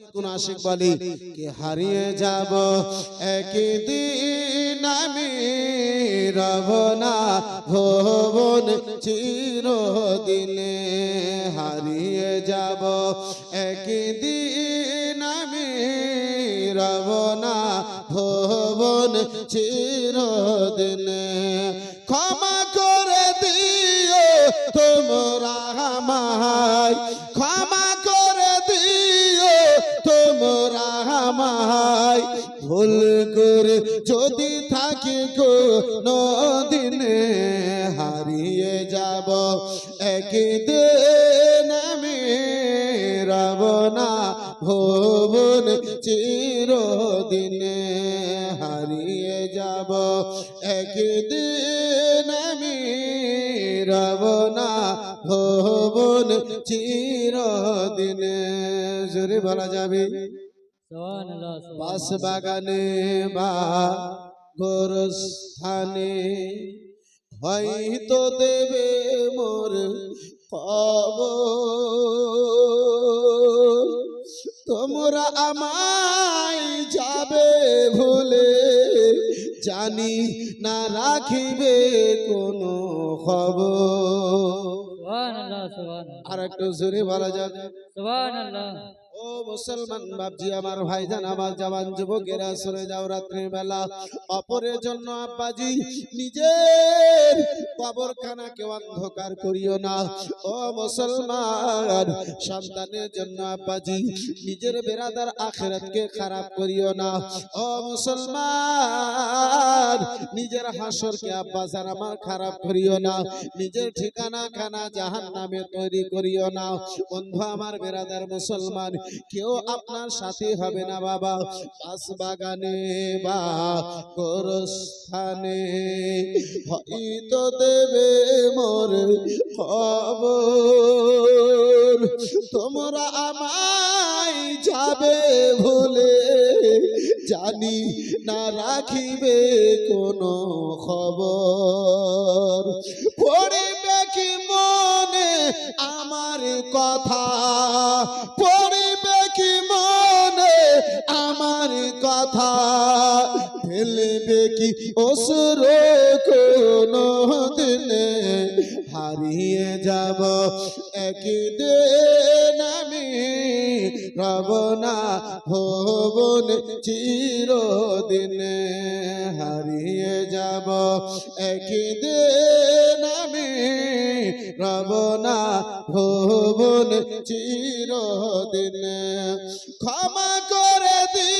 কোন আশিক বলি কে হারিয়ে যাব? একদিন আমি রব না ভবন চিরদিনে হারিয়ে যাব। একদিন আমি রব না ভবন চিরদিনে ক্ষমা করে দিও তোমরা। যদি থাকি কোনো দিনে হারিয়ে যাব। একদিন আমি রব না ভুবন চিরদিনে হারিয়ে যাব। একদিন আমি রব না ভুবন চিরদিনে। জোরে বলা যাবে। বাস বাগানে বা গোরস্থানে হয়তো দেবে মোর খবর তোমরা আমায় যাবে ভুলে জানি না রাখিবে কোনো খবর। আর একটু জোরে বলা যাবে। ও মুসলমান বাপজি, আমার ভাইজান, আমার জওয়ান যুবকেরা সরে যাও রাত্রির বেলা অপরের জন্য আব্বাজি, নিজের কবরখানাকে অন্ধকার করিও না। ও মুসলমান, সন্তানের জন্য আব্বাজি, নিজের বেরাদার আখেরাতকে খারাপ করিও না। ও মুসলমান, নিজের হাসরকে আব্বাজার আমার খারাপ করিও না। নিজের ঠিকানা খানা জাহান নামে তৈরি করিও না। বন্ধু, আমার বেরাদার মুসলমান কেউ আপনার সাথে হবে না বাবা। পাশ বাগানে বা গোরস্থানে হয়তো দেবে মোর খবর। তোমরা আমায় যাবে ভুলে জানি না রাখিবে কোনো খবর। পড়িবে কি মনে আমার কথা? কথা ফেলবে কি? অসুর কোনো দিনে হারিয়ে যাব। একদিন আমি রব না ভবন চিরদিনে হারিয়ে যাব। একদিন আমি রব না ভবন চিরদিনে ক্ষমা করে দিও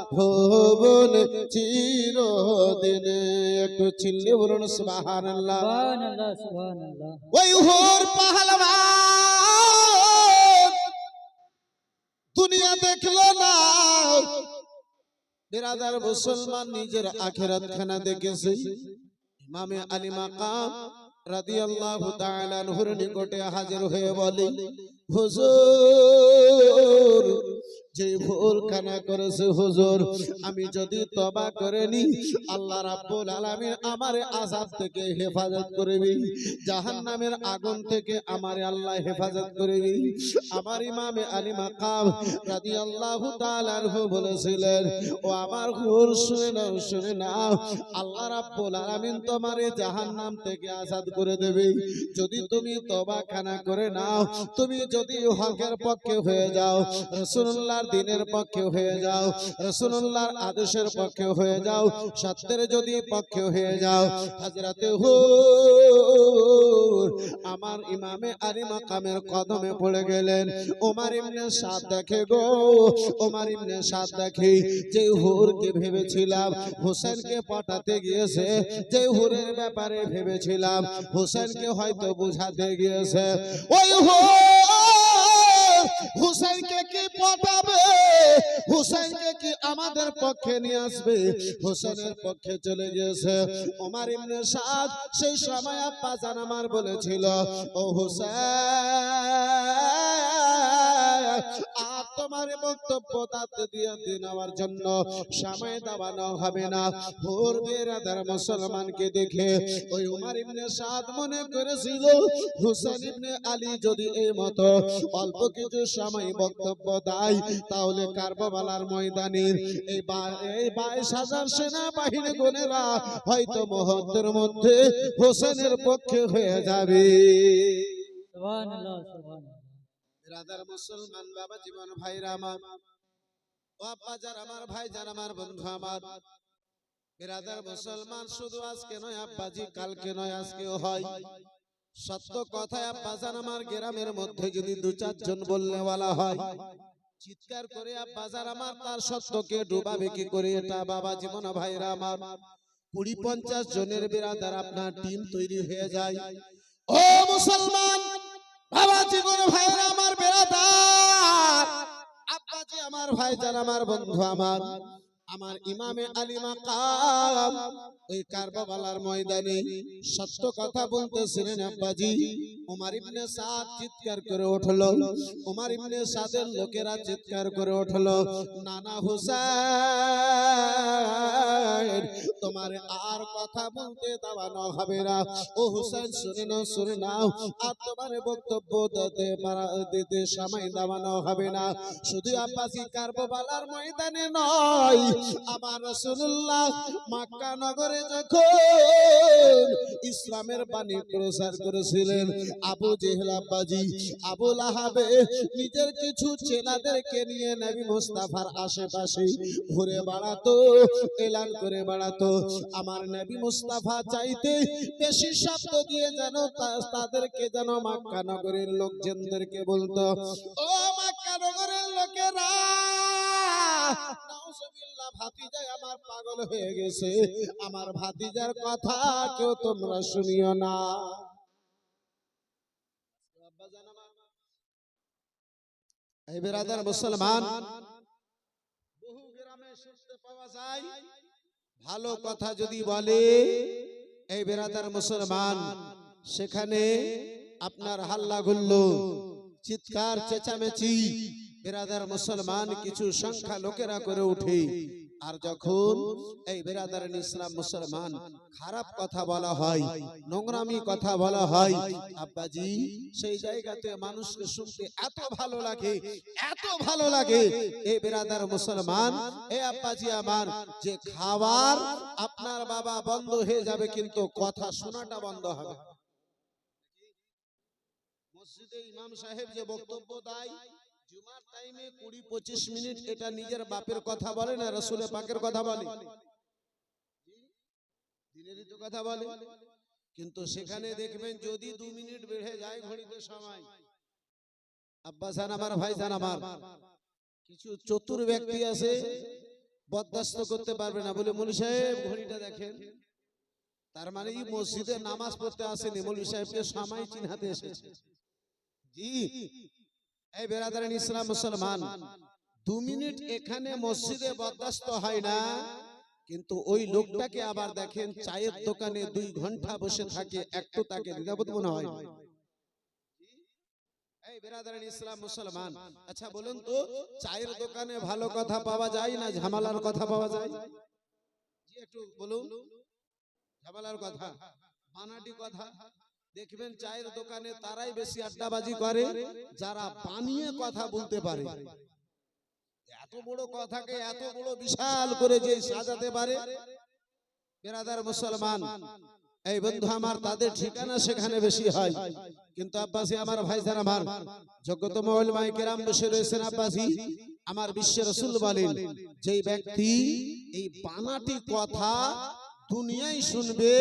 ভবন চিরদিনে। একটু চিল্লি বলুন সুবহানাল্লাহ। ওই হোর পাহলওয়ান দুনিয়া দেখল না। বিরাদার মুসলমান নিজের আখেরাত খানা দেখেছে। ইমামে আলী মাকাম রাদিয়াল্লাহু তাআলা আনহুর নিকটে হাজির হয়ে বলে হুজুর যে ভুল খানা করেছে হুজুর, আমি যদি তবা করে নি আল্লাহ রাব্বুল আলামিন আমারে আযাব থেকে হেফাজত করবি, জাহান্নামের আগুন থেকে আমারে আল্লাহ হেফাজত করবি। আমার ইমামে আলী মাকাম রাদিয়াল্লাহু তাআলা আনহু বলেছিলেন, ও আমার হুর, শুনে নাও শুনে নাও, আল্লাহ রাব্বুল আলামিন তোমারে জাহান্নাম থেকে আজাদ করে দেবে। যদি তুমি তবা খানা করে নাও, তুমি যদি হকের পক্ষে হয়ে যাও রাসূলুল্লাহর দিনের পক্ষে হয়ে যাও, রাসূলুল্লাহর আদেশের পক্ষে হয়ে যাও, সত্যের যদি পক্ষে হয়ে যাও। হযরতে হুর আমার ইমামে আলী মাকামের কদমে পড়ে গেলেন। ওমর ইবনে সাদ দেখে গো, ওমর ইবনে সাদ দেখে যে হুরকে ভেবেছিলাম হোসেনকে পটাতে গিয়েছে, যে হুরের ব্যাপারে ভেবেছিলাম হোসেনকে হয়তো বুঝাতে গিয়েছে। ওই হুর হুসেনকে কি পটাবে হুসেনকে কি আমাদের পক্ষে নিয়ে আসবে? হুসেনের পক্ষে চলে গিয়েছে। ওমার ইবনে সাদ সেই সময় আব্বা জান আমার বলেছিল, ও হুসেন তোমার বক্তব্য তাতে দিয়ে দিয়ে নেওয়ার জন্য সময় দাবানো হবে না। ভোর বেরাদার মুসলমানকে দেখে ওই উমার ইবনে সাদ মনে করেছিল, হুসেন ইবনে আলী যদি এই মতো অল্প কিছু সময় বক্তব্য দেয়, তাহলে কারবালার ময়দানের এই এই বাইশ হাজার সেনা বাহিনী গুণেরা হয়তো মুহূর্তের মধ্যে হোসেনের পক্ষে হয়ে যাবে। সুবহান আল্লাহ সুবহান আল্লাহ রাধার মুসলমান বাবা জীবন ভাইরা আমার। ও আব্বা যার, আমার ভাই যার, আমার বন্ধু আমার। বিরাদার মুসলমান শুধু আজকে নয় আব্বাজি কালকে নয়, আজকেও হয়। সত্য কথায় আব্বাজান আমার গ্রামের মধ্যে যদি দু চারজন বললে বলা হয়। চিৎকার করে আব্বাজার আমার, তার সত্যকে ডুবাবে কি করে এটা বাবা জীবন ভাইরা আমার। কুড়ি পঞ্চাশ জনের বিরাদার আপনার টিম তৈরি হয়ে যায়। ও মুসলমান! বাবা জীবন ভাইরা আমার বেড়াদার। আব্বাজি আমার ভাই যান আমার বন্ধু আমার। আমার ইমামে আলী মাকাম ওই কারবালার ময়দানে সত্য কথা বলতেছিলেন আব্বাজি। উমার ইবনে সাদ চিৎকার করে উঠল। উমার ইবনে সাদের লোকেরা চিৎকার করে উঠল। নানা হুসাইন তোমার আর কথা বলতে দেওয়ানো হবে না। ও হুসাইন শুনে নাও শুনে নাও। আর তোমার বক্তব্য দিতে পারা দিতে সময় দেওয়ানো হবে না। শুধু আব্বাসি কারবালার ময়দানে নয় আমার রাসূলুল্লাহ মক্কা নগরে যখন ইসলামের বাণী প্রচার করেছিলেন, আবু জেহেল আব্বাজি, আবু লাহাবে নিজের কিছু চেলাদেরকে নিয়ে নবী মুস্তাফার আশেপাশে ঘুরে বেড়াতো, এলান করে বেড়াতো। আমার নবী মুস্তাফা চাইতে বেশি শব্দ দিয়ে যেন তাদেরকে যেন মাক্কা নগরের লোকজনদেরকে বলতো, ও মাক্কা নগরের লোকেরা ভাতিজা আমার পাগল হয়ে গেছে। আমার ভাতিজার কথা কেউ তোমরা শুনিও না। মুসলমান বহু গ্রামে শুনতে পাওয়া যায়। ভালো কথা যদি বলে এই বেরাদার মুসলমান সেখানে আপনার হাল্লা গুল্লো চিৎকার চেঁচামেচি বেরাদার মুসলমান কিছু সংখ্যা লোকেরা করে উঠে আর যখন এই বেরাদার ইসলাম মুসলমান খারাপ কথা বলা হয় নোংরামি কথা বলা হয় আব্বাজি সেই জায়গাতে মানুষকে শুনতে এত ভালো লাগে এত ভালো লাগে। এই বেরাদার মুসলমান এ আব্বাজি আমার যে খাবার আপনার বাবা বন্ধ হয়ে যাবে কিন্তু কথা শোনাটা বন্ধ হবে। মসজিদে ইমাম সাহেব যে বক্তব্য দেয় জুমার টাইমে কুড়ি পঁচিশ মিনিট এটা নিজের বাপের কথা বলে না রসুলের পাকের কথা বলে? দিনেরই তো কথা বলে। কিন্তু সেখানে দেখবেন যদি দু মিনিট বেড়ে যায় ঘড়িতে সময়। আব্বাস আমার ভাই আমার। কিছু চতুর ব্যক্তি আছে বরদাস্ত করতে পারবে না। বলে মৌলী সাহেব ঘড়িটা দেখেন। তার মানে এই মসজিদে নামাজ পড়তে আসেনি। মৌলী সাহেবকে সময় চিনহাতে এসেছে। জি। এই বেরাদারান ইসলাম মুসলমান, দু মিনিট এখানে মসজিদে বরদাস্ত হয় না, কিন্তু ওই লোকটাকে আবার দেখেন চায়ের দোকানে দুই ঘণ্টা বসে থাকে, একটু তাকে নিরাপদ মনে হয়। এই আচ্ছা বলুন তো, চায়ের দোকানে ভালো কথা পাওয়া যায় না ঝামেলার কথা পাওয়া যায়? জি, একটু বলুন। ঝামেলার কথা, বানাটি কথা। দেখবেন চায়ের দোকানে তারাই বেশি আড্ডাবাজি করে যারা বানিয়ে কথা বলতে পারে। এত বড় কথাকে এত বড় বিশাল করে যে সাজাতে পারে। বেরাদার মুসলমান এই বন্ধু আমার তাদের ঠিকানা সেখানে বেশি হয়। কিন্তু আব্বাসী আমার ভাইজান আমার যোগ্যতম ওলমাই কেরাম বসে রয়েছেন আব্বাসী। আমার বিশ্বের রসুল বলেন যেই ব্যক্তি এই বানাটি কথা দুনিয়ায় শুনবে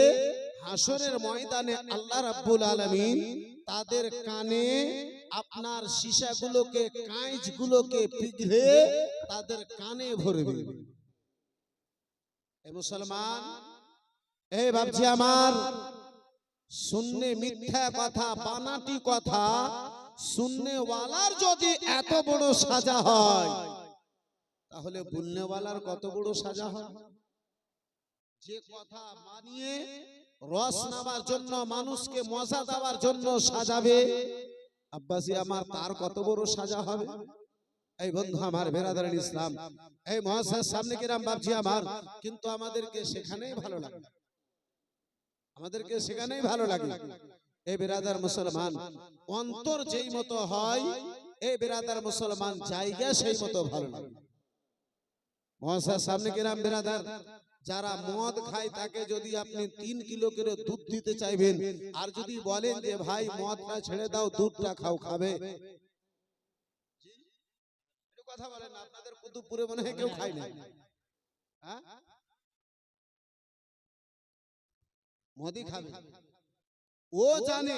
হাসরের ময়দানে আল্লাহ রাব্বুল আলামিন তাদের কানে আপনার সীসাগুলোকে কাঁচগুলোকে পিঘলে তাদের কানে ভরবে এ মুসলমান এই ভাবছি আমার শূন্য মিথ্যা কথা বানাটি কথা শুননেওয়ালার যদি এত বড় সাজা হয় তাহলে বলনেওয়ালার কত বড় সাজা হয়? যে কথা মানিয়ে রস নেওয়ার জন্য মানুষকে মজা দেওয়ার জন্য সাজাবে। আব্বাসি আমার তার কত বড় সাজা হবে? এই বন্ধু আমার বেরাদার ইসলাম। এই মহাশয়ের সামনে কিরাম ভাবছি আমার কিন্তু আমাদেরকে সেখানেই ভালো লাগে। আমাদেরকে সেখানেই ভালো লাগে। এই বেরাদার মুসলমান অন্তর যেই মতো হয় এই বেরাদার মুসলমান জায়গা সেই মতো ভালো লাগে। মহাশয়ের সামনে কিরাম বেরাদার যারা মদ খায় তাকে যদি আপনি তিন কিলো করে দুধ দিতে চাইবেন আর যদি বলেন যে ভাই মদটা ছেড়ে দাও দুধটা খাও খাবে। কথা বলেন আপনাদের কুতুবপুরে মনে হয় কেউ খায় না? মোদি খাবে। ও জানে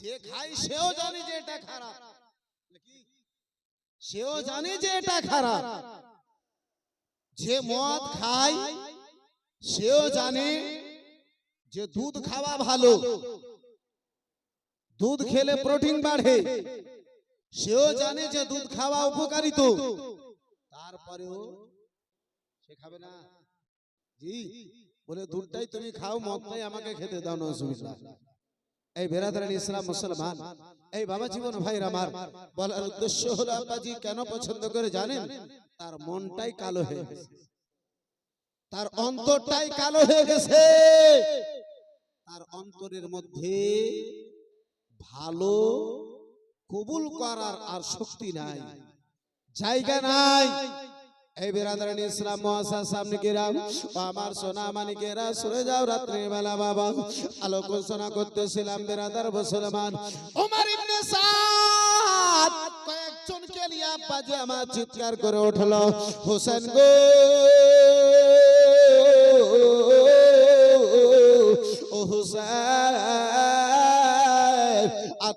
যে খায় সেও জানে যে এটা খারাপ। সেও জানে যে এটা খারাপ। যে মদ খায় সেও জানে যে দুধ খাওয়া ভালো। দুধ খেলে প্রোটিন বাড়ে। সেও জানে যে দুধ খাওয়া উপকারিত। তারপরেও সে খাবে না। জি, বলে, দুধটাই তুমি খাও, মদটাই আমাকে খেতে দাও, না অসুবিধা এই বেরাদার ইসলাম মুসলমান, এই বাবা জীবন ভাইর আমার, বলার উদ্দেশ্য হলো, আব্বাজি, কেন পছন্দ করে জানেন? তার মনটাই কালো হয়ে গেছে। তার অন্তরটাই কালো হয়ে গেছে। তার অন্তরের মধ্যে ভালো কবুল করার আর শক্তি নাই, জায়গা নাই। এই বেরাদারান ইসলাম মহাশার সামনে কেরাম ও আমার সোনা মানিকেরা, সরে যাও রাত্রে বেলা বাবা। আলোচনা করতেছিলাম বেরাদার মুসলমান। ওমর ইবনে সাদ কয়েকজনকে নিয়ে আব্বাজি আমার চিৎকার করে উঠল, হোসেন গো! আর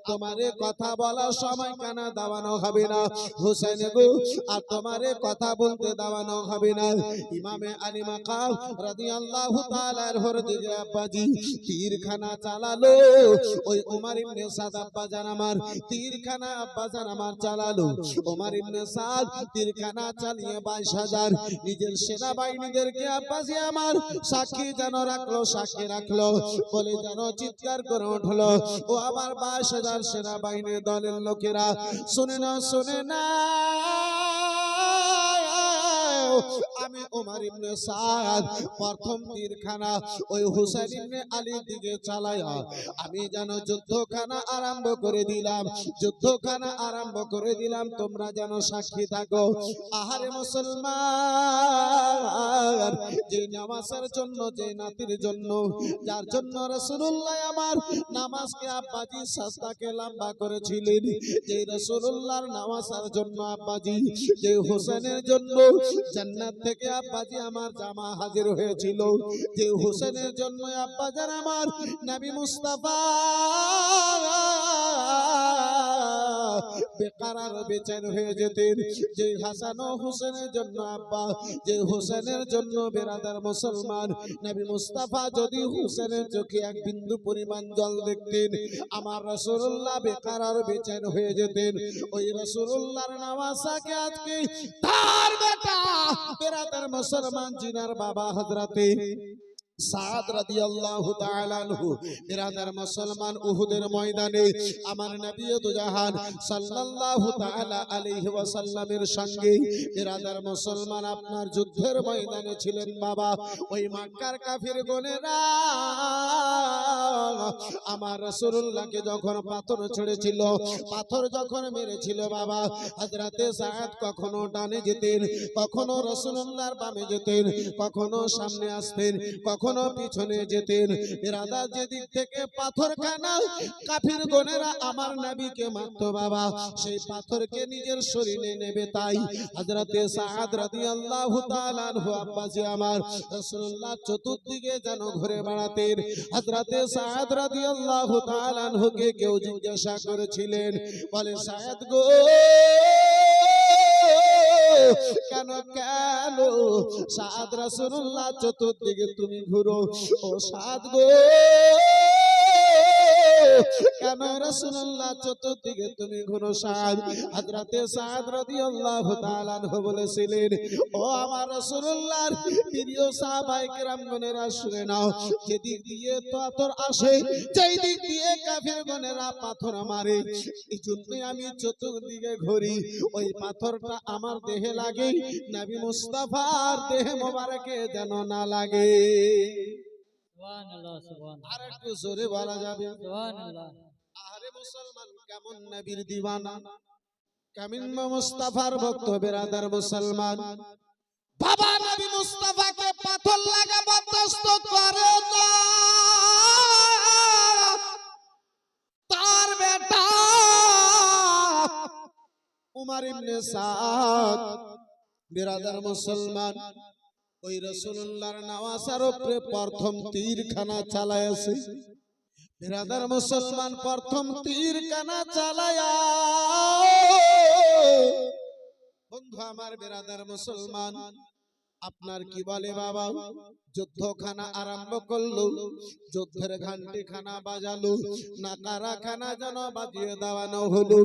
তোমারে কথা বলার সময় কানা দাওয়ানো হবে না? হুসেন গো আর তোমারে কথা বলতে দাওয়ানো হবে না। ইমামে আলী মাকাম রাদিয়াল্লাহু তাআলার হর দিকে আব্বাজি তীরখানা চালালো। ওই ওমর ইবনে সাদ আব্বাজান আমার তীরখানা আব্বাজান আমার চালালো। ওমর ইবনে সাদ তীরখানা চালিয়ে 22000 নিজের সেনাবাহিনীদেরকে আব্বাজি আমার সাক্ষী যেন রাখল সাক্ষী রাখল। বলে যেন চিৎকার করে উঠল। ও আমার বাইশ হাজার সেনাবাহিনীর দলের লোকেরা শুনে না শুনে না আমি ওমর ইবনে সাদ। প্রথম তীরখানা ওই হুসাইন ইবনে আলীর দিকে চালায়া। আমি যেন যুদ্ধখানা আরম্ভ করে দিলাম, যুদ্ধখানা আরম্ভ করে দিলাম, তোমরা যেন সাক্ষী থাকো। আহারে মুসলমান, যে নামাজের জন্য, যে নাতির জন্য, যার জন্য রাসূলুল্লাহ আমার নামাজকে আব্বাজি সাস্তাকে লম্বা করেছিলেন, যে রাসূলুল্লাহর নামাজের জন্য আব্বাজি, যে হোসেনের জন্য জান্নাত থেকে আব্বাজি আমার জামা হাজির হয়েছিল। যে হোসেনের জন্য আব্বাজান আমার নাবি মুস্তাফা। বেকার আর বেচেন হয়ে যেতেন। যে হাসান হোসেনের জন্য আব্বা যে হোসেনের জন্য বেরাদার মুসলমান, নবী মুস্তাফা যদি হোসেনের চোখে এক বিন্দু পরিমাণ জল দেখতেন, আমার রাসূলুল্লাহ বেকার আর বেচেন হয়ে যেতেন। ওই রাসূলুল্লাহর নামাজাকে আজকে তার বেটা বেরাদার মুসলমান জিনার বাবা হযরতে আমার আপনার যুদ্ধের ময়দানে ছিলেন বাবা। ওই মক্কার কাফির গোনেরা আমার রাসূলুল্লাহকে যখন পাথর ছেড়েছিল, পাথর যখন মেরেছিল বাবা, হযরতে সাদ কখনো ডানে যেতেন, কখনো রাসূলুল্লাহর বামে যেতেন, কখনো সামনে আসতেন, কখনো পিছনে যেতেন। রাধা যেদিক থেকে পাথর খানা কাফির গনেরা আমার নবীকে মারত বাবা। সেই পাথরকে নিজের শরীরে নেবে তাই। রাদিয়াল্লাহু তাআলা আনহু আব্বাসি আমার রাসূলুল্লাহ চতুর্দিকে যেন ঘুরে বেড়াতেন। হযরতে সাদ রাদিয়াল্লাহু তাআলা আনহুকে কেউ জিজ্ঞাসা করেছিলেন, বলে সাদ গো কেন কেন? সাদ রাসুল্লাহ চতুর্দিকে তুমি ঘুরো। ও সাদ গো। কেন রাসূলুল্লাহ চতুর্দিকে তুমি ঘুরো সাদ সাদ বলেছিলেন, ও আমার প্রিয় শুনে নাও, যেদিক দিয়ে পাথর আসে, যেই দিক দিয়ে কাফের গণেরা পাথর মারে। এই জন্যই আমি চতুর্দিকে ঘুরি। ওই পাথরটা আমার দেহে লাগে, নবী মুস্তাফার দেহে মোবারকে যেন না লাগে। আর একটু জোরে বলা যাবে? আরে মুসলমান কেমন নবীর দিওয়ানা? কেমন মুস্তাফার ভক্ত বেরাদার মুসলমান? বাবা নবী মুস্তাফাকে পাথর লাগা বরদাস্ত করে না। তার বেটা উমার ইবনে সাদ বেরাদার মুসলমান। ওই রসুল্লাহর নামাজার উপরে প্রথম তীরখানা চালায়াছে বিরাদার মুসলমান প্রথম তীরখানা চালায়া। বন্ধু আমার বিরাদার মুসলমান, আপনার কি বলে বাবা? যুদ্ধখানা আরম্ভ করল, যুদ্ধের ঘান্টি খানা বাজালো নাকারা খানা যেন বাজিয়ে দেওয়ানো হলো।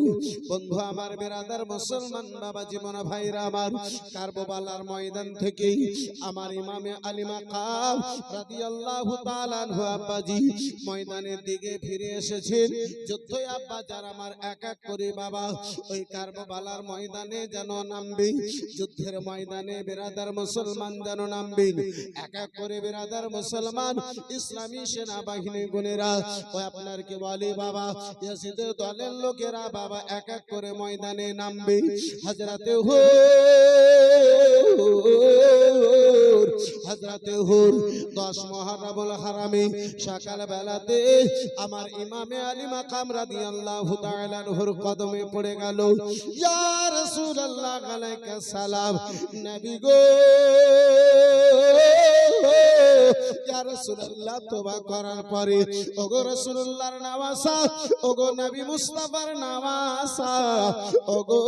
বন্ধু, আমার বেরাদার মুসলমান বাবা জীবন ভাইরা আমার কারবালার ময়দান থেকে আমার ইমামে আলিমা কাব রাদিয়াল্লাহু তাআলা আব্বাজি ময়দানের দিকে ফিরে এসেছেন। যুদ্ধ আব্বা যার আমার এক এক করে বাবা, ওই কারবালার ময়দানে যেন নামবে, যুদ্ধের ময়দানে বেরাদার মুসলমান যেন নামবে, এক এক করে বেরাদার মুসলমান ইসলামী সেনাবাহিনী গুণেরা। ওই আপনার কি বলে বাবা? ইয়াসিদের দলের লোকেরা বাবা এক এক করে ময়দানে নামবে। হাজরাতে হো হাজরাতে হুর। দশ মহারাবুল হারামে সকাল বেলাতে আমার ইমামে আলী মাকাম রাদিয়াল্লাহু তাআলা হুর কদমে পড়ে গেল। ইয়া রাসূলুল্লাহ আলাইকা সালাম। নবী গো! hey, করার পরে, ওগো নামাসা ওগো নবী মুস্তাফার নামাসা ওগো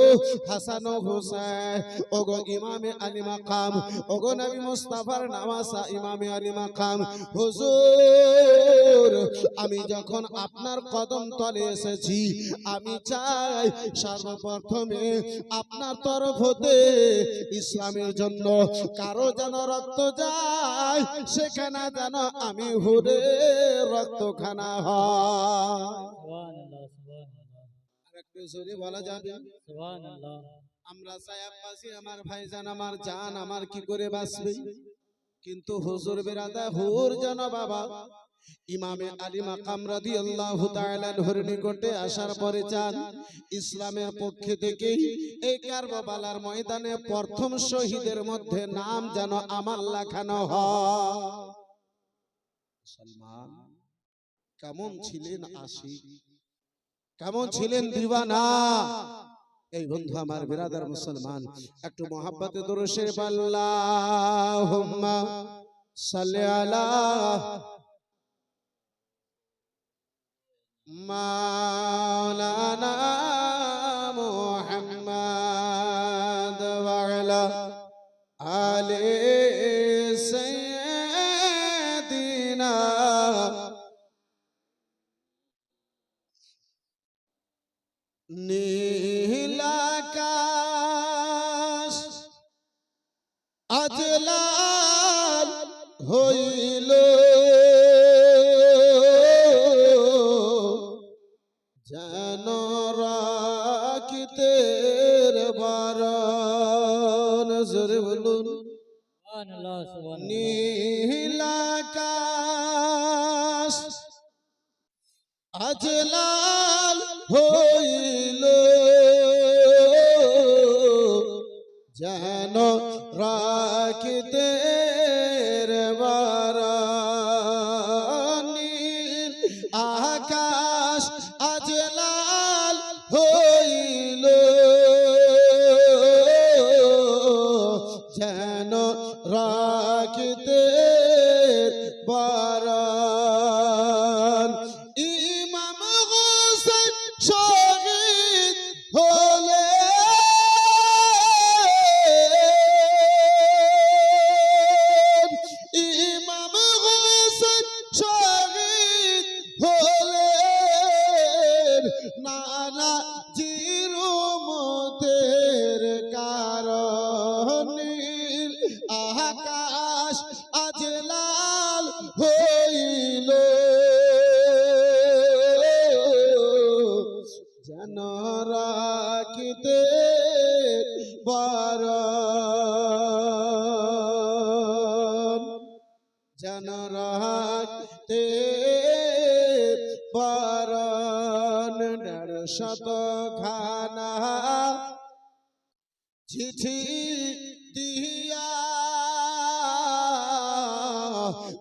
হাসান ও হুসাইন, ওগো ইমামে মাকাম, ওগো নবী মুস্তাফার নামাসা ইমামে মাকাম, হুজুর, আমি যখন আপনার কদম তলে এসেছি, আমি চাই সর্বপ্রথমে আপনার তরফ হতে ইসলামের জন্য কারও যেন রক্ত যায় সেখানে যেন আমি হুরে রক্তখানা হয়। বলা যাবে? আমরা সাহেব আব্বাসি আমার ভাইজান আমার জান আমার কি করে বাঁচবে? কিন্তু হুজুর বেরাদা হুর জানো বাবা। ইমামে আলী মাকাম রাদিয়াল্লাহু তাআলা আনহুর নিকটে আসার পরে চান ইসলামের পক্ষে থেকে এই কারবালার ময়দানে প্রথম শহীদের মধ্যে নাম যেন আমার লেখানো হয় সালমান কেমন ছিলেন আশিক কেমন ছিলেন দিওয়ানা এই বন্ধু আমার বিরাদার মুসলমান একটু মহাব্বতে দরুশে আল্লাহুম্মা সাল্লি আলা مولانا محمد وعلى آل سيدنا ني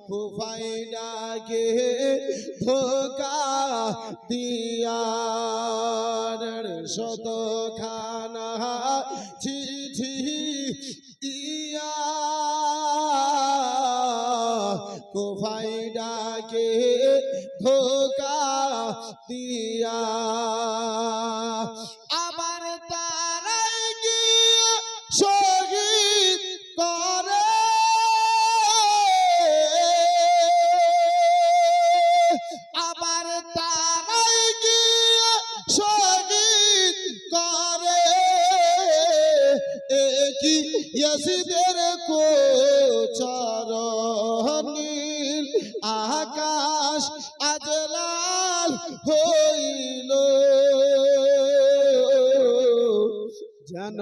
ফুফাই ডাকে ধোকা দিয়ার শত যেন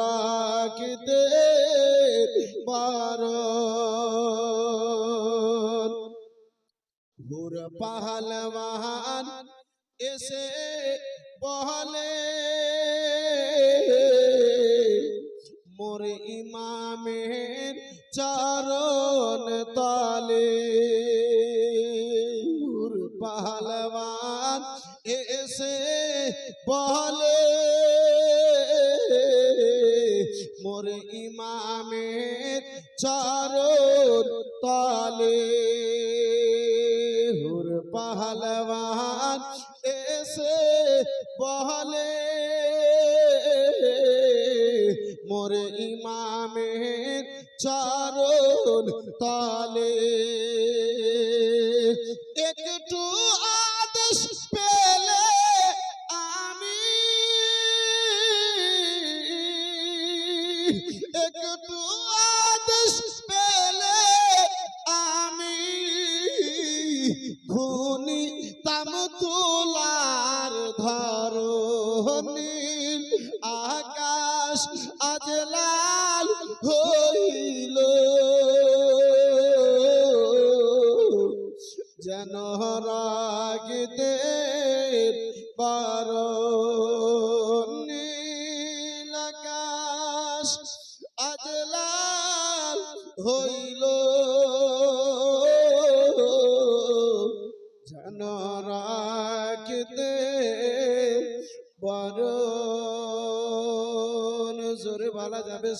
রাখিতে পারণ হুর পাহলওয়ান এসে বহলে মোর ইমামের চরণ তলে। হুর পাহলওয়ান এসে বলে ইমামের চরণ তলে। হুর পাহলওয়ান এসে বহলে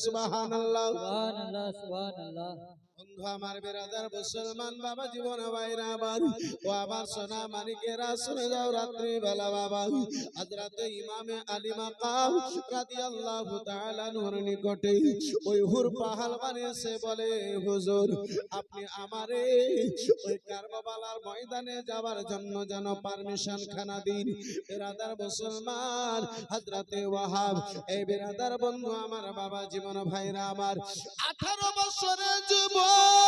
বলা আমার বেরাদার মুসলমান বাবা জীবন বাইরা ও আমার সোনা মানিকেরা শুনে যাও রাত্রি বেলা বাবা। আজ রাতে ইমামে আলী মাকাম রাদিয়াল্লাহু তাআলা নূর নিকটে ওই হুর পাহাল বানিয়েছে বলে, হুজুর, আপনি আমারে ওই কারবালার ময়দানে যাওয়ার জন্য যেন পারমিশন খানা দিন। বেরাদার মুসলমান হযরতে ওয়াহাব, এই বেরাদার বন্ধু আমার বাবা জীবন ভাইরা আমার আঠারো বছরের যুবক।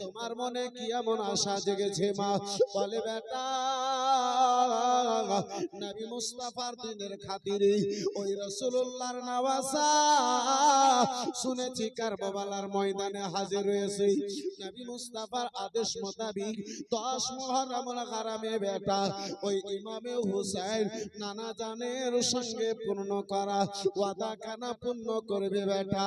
তোমার মনে কি এমন আশা জেগেছে মা? বলে বেটা, নবী মুস্তাফার দিনের খাতিরে ওই শুনেছি কারবালার ময়দানে হাজির হয়েছে। নবী মুস্তাফার আদেশ মোতাবিক 10 মুহররমুল হারামে বেটা, ওই ইমামে হুসাইন নানা জানের সঙ্গে পূর্ণ করা ওয়াদা খানা পূর্ণ করবে বেটা।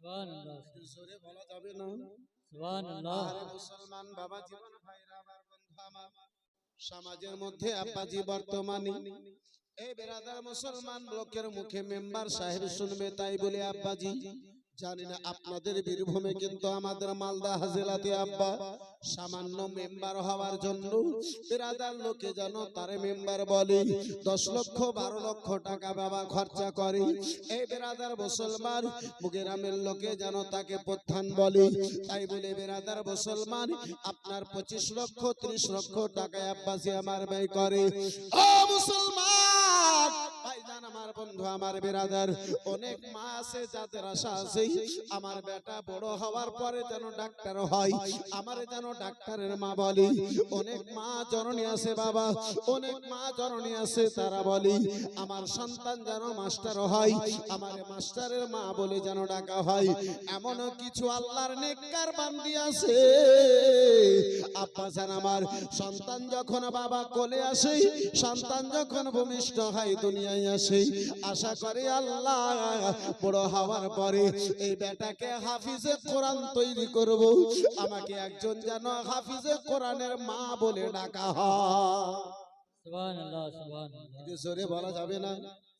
জোরে বলা যাবে না। সুবহানাল্লাহ। আরে মুসলমান বাবা জীবন ভাইরা আমার বন্ধু আমার। সমাজের মধ্যে আব্বাজি বর্তমানে। এই বেরাদার মুসলমান লোকের মুখে মেম্বার সাহেব শুনবে তাই বলে আব্বাজি। জানি না আপনাদের বীরভূমে কিন্তু আমাদের মালদা হাজেলাতে আব্বা সামান্য মেম্বার হওয়ার জন্য বেরাদার লোকে যেন তারে মেম্বার বলে দশ লক্ষ বারো লক্ষ টাকা বাবা খরচা করে। এই বেরাদার মুসলমান মুগেরামের লোকে যেন তাকে প্রত্যান বলে। তাই বলে বেরাদার মুসলমান আপনার পঁচিশ লক্ষ ত্রিশ লক্ষ টাকায় আব্বাসী আমার ব্যয় করে। ও মুসলমান বন্ধু, আমার বেরাদার, অনেক মা আছে যাদের আশা আছে, আমার বেটা বড় হওয়ার পরে যেন ডাক্তার হয়। আমার যেন ডাক্তারের মা বলে, অনেক মা জননী আছে বাবা, অনেক মা জননী আছে তারা বলে, আমার সন্তান যেন মাস্টার হয়, আমার মাস্টারের মা বলে যেন ডাকা হয়। এমন কিছু আল্লাহর নেককার বান্দি আছে। আব্বা জান আমার, সন্তান যখন বাবা কোলে আসে, সন্তান যখন ভূমিষ্ঠ হয় দুনিয়ায় আসে আশা করে আল্লাহ বড় হওয়ার পরে এই বেটাকে হাফিজে কোরআন তৈরি করব। আমাকে একজন যেন হাফিজে কোরআনের মা বলে ডাকা হয়। সুবহানাল্লাহ সুবহানাল্লাহ। একটু জোরে বলা যাবে না?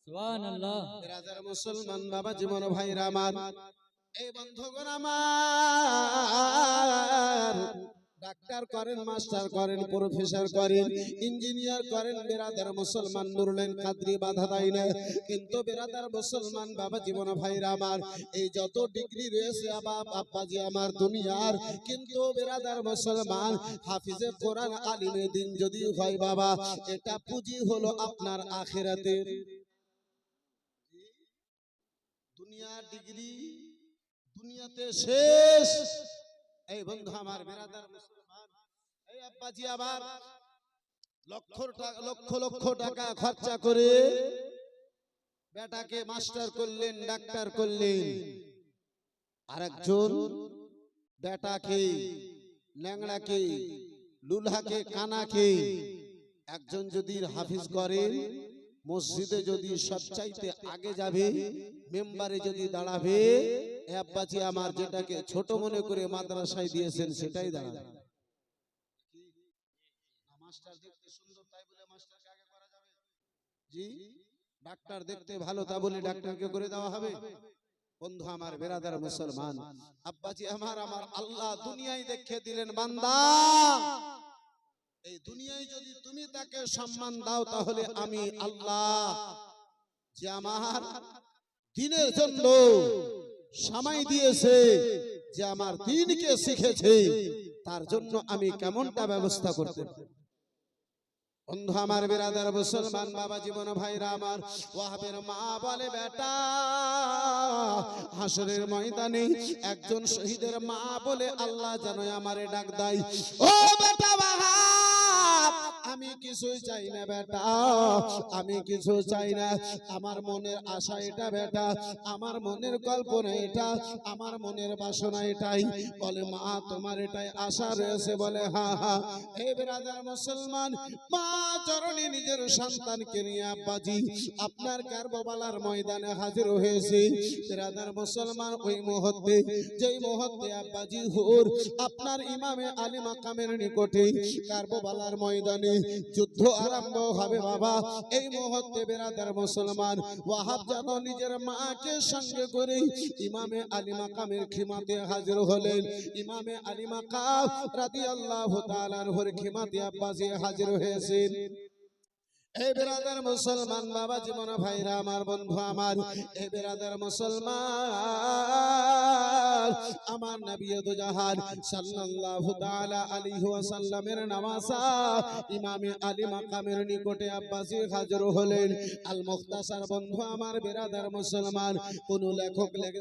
সুবহানাল্লাহ। রাজার মুসলমান বাবা জীবন ভাই রামান এই বন্ধুগণ আমার। ডাক্তার করেন, মাস্টার করেন, প্রফেসর করেন, ইঞ্জিনিয়ার করেন, বেরাদার মুসলমান নুরলেন কাদ্রি বাধা দেয় না কিন্তু বেরাদার মুসলমান বাবা জীবন ভাই আমার, এই যত ডিগ্রি রয়েছে আবাব আব্বাজি আমার দুনিয়ার, কিন্তু বেরাদার মুসলমান হাফিজে কোরআন আলিমে দিন যদি হয় বাবা, এটা পুঁজি হলো আপনার আখেরাতের দুনিয়ার ডিগ্রি দুনিয়াতে শেষ। এই বন্ধু আমার বেরাদার মুসলমান এই আব্বাজি আবার লক্ষ টাকা লক্ষ লক্ষ টাকা খরচা করে বেটাকে মাস্টার করলেন ডাক্তার করলেন। আরেকজন বেটাকে ল্যাংড়াকে লুলহাকে কানাকে একজন যদি হাফিজ করেন মসজিদে যদি সবচাইতে আগে যাবে মেম্বারে যদি দাঁড়াবে আব্বাজি আমার যেটাকে ছোট মনে করে মাদ্রাসায় দিয়েছেন সেটাই দাঁড়াবে মাস্টার দেখতে সুন্দর তাই বলে মাস্টারকে আগে করা যাবে? জি ডাক্তার দেখতে ভালো তা বলে ডাক্তারকে করে দেওয়া হবে। বন্ধু আমার বেরাদার মুসলমান আব্বাজি আমার আমার আল্লাহ দুনিয়ায় দেখে দিলেন বান্দা। এই দুনিয়ায় যদি তুমি তাকে সম্মান দাও তাহলে আমি আল্লাহ যে আমার দিনের জন্য সময় দিয়েছে যে আমার দিনকে শিখেছে তার জন্য আমি কেমনটা ব্যবস্থা করতে পারি? বন্ধু আমার বিরাদার মুসলমান বাবা জীবন ভাইরা আমার ওয়াহাবের মা বলে বেটা হাসরের ময়দানে একজন শহীদের মা বলে আল্লাহ যেন আমারে ডাক দেয়। ও বেটা ওয়াহাব আমি কিছু চাই না বেটা। আমি কিছু চাই না। আমার মনের আশা এটা বেটা। আমার মনের কল্পনা এটা। আমার মনের বাসনা এটাই। বলে, মা, তোমার এটাই আশা রয়েছে। বলে, হা হা। হে বেরাদার মুসলমান, মা, চরণে নিজের সন্তানকে নিয়ে আব্বাজি, আপনার কারবালার ময়দানে হাজির হয়েছে। বেরাদার মুসলমান, ওই মুহূর্তে, যেই মুহূর্তে আব্বাজি হুর, আপনার ইমামে আলী মাকামের নিকটে কারবালার ময়দানে যুদ্ধ আরম্ভ হবে বাবা। এই মুহূর্তে বেরাদার মুসলমান ওয়াহাব যেন নিজের মাকে সঙ্গে করে ইমামে আলী মাকামের খিমাতে হাজির হলেন। ইমামে আলী মাকাম আল্লাহ তাআলার হর খিমাতে আব্বাসে হাজির হয়েছেন। এই মুসলমান বাবা জীবন ভাইরা, আমার বন্ধু আমার এই বেরাদার মুসলমান। আমার নবী দুজাহান সাল্লাল্লাহু তাআলা আলাইহি ওয়াসাল্লামের নামাজা ইমামে আলী মাকামের নিকটে আব্বাসি হাজির হলেন। আল মুখতাসার বন্ধু আমার বেরাদার মুসলমান, কোন লেখক লেগে